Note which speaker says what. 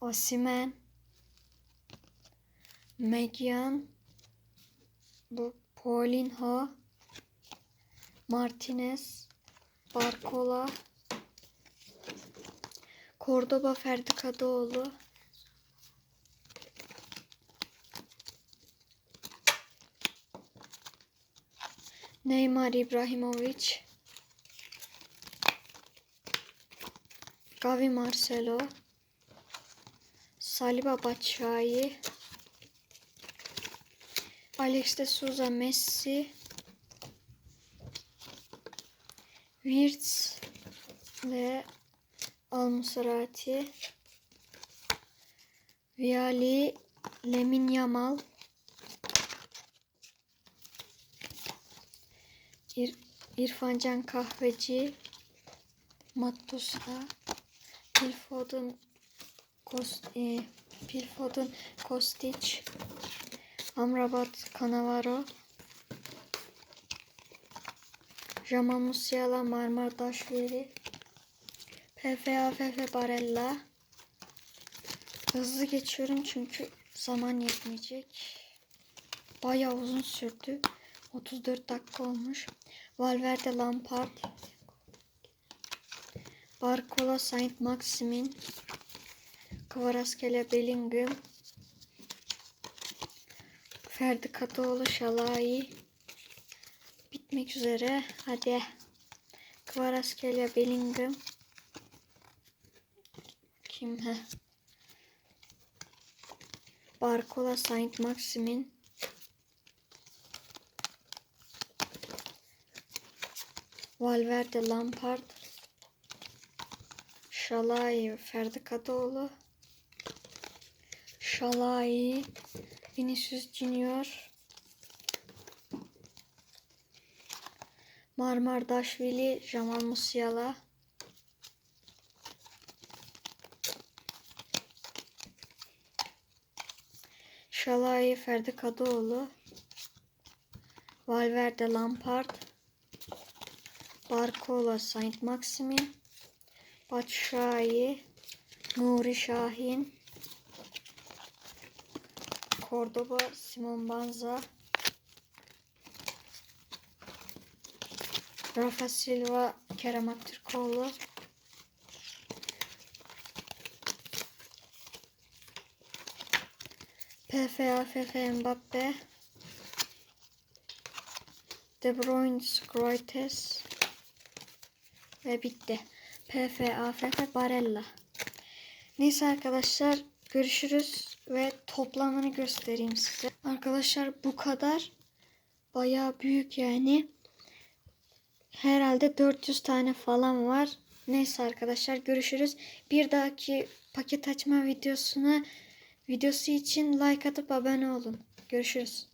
Speaker 1: Osimhen, Megyan, bu Paulinho, Martinez, Barcola, Cordoba Ferdi Kadıoğlu, Neymar İbrahimovic, Gavi Marcelo, Saliba Batshuayi, Alex de Souza Messi, Wirtz ve Al Musrati, Viali, Lemin Yamal, İr İrfan Can Kahveci, Matusa, Pilfod'un Kost, e, Pilfod'un Kostic, Amrabat Kanavaro, Jamal Musiala Marmar Daşveri, PFAFF Barella. Hızlı geçiyorum çünkü zaman yetmeyecek. Bayağı uzun sürdü. 34 dakika olmuş. Valverde Lampard. Barcola Saint Maximin. Kvaratskhelia Bellingham. Ferdi Kadıoğlu Şalai. Bitmek üzere. Hadi. Kvaratskhelia Bellingham. Kim he? Barcola Saint Maximin. Valverde Lampard. Şalai Ferdi Kadıoğlu. Şalai Vinicius Junior. Marmar Daşvili Jamal Musiala. Şalai Ferdi Kadıoğlu. Valverde Lampard. Barcola Saint Maximin. Batshuayi. Nuri Şahin. Cordoba Simon Banza. Rafa Silva Kerem Aktürkoğlu. PFAFF Mbappe. De Bruyne Scroites. Ve bitti. PFAFF Barella. Neyse arkadaşlar görüşürüz ve toplamını göstereyim size. Arkadaşlar bu kadar. Bayağı büyük yani. Herhalde 400 tane falan var. Neyse arkadaşlar görüşürüz. Bir dahaki paket açma videosuna videosu için like atıp abone olun. Görüşürüz.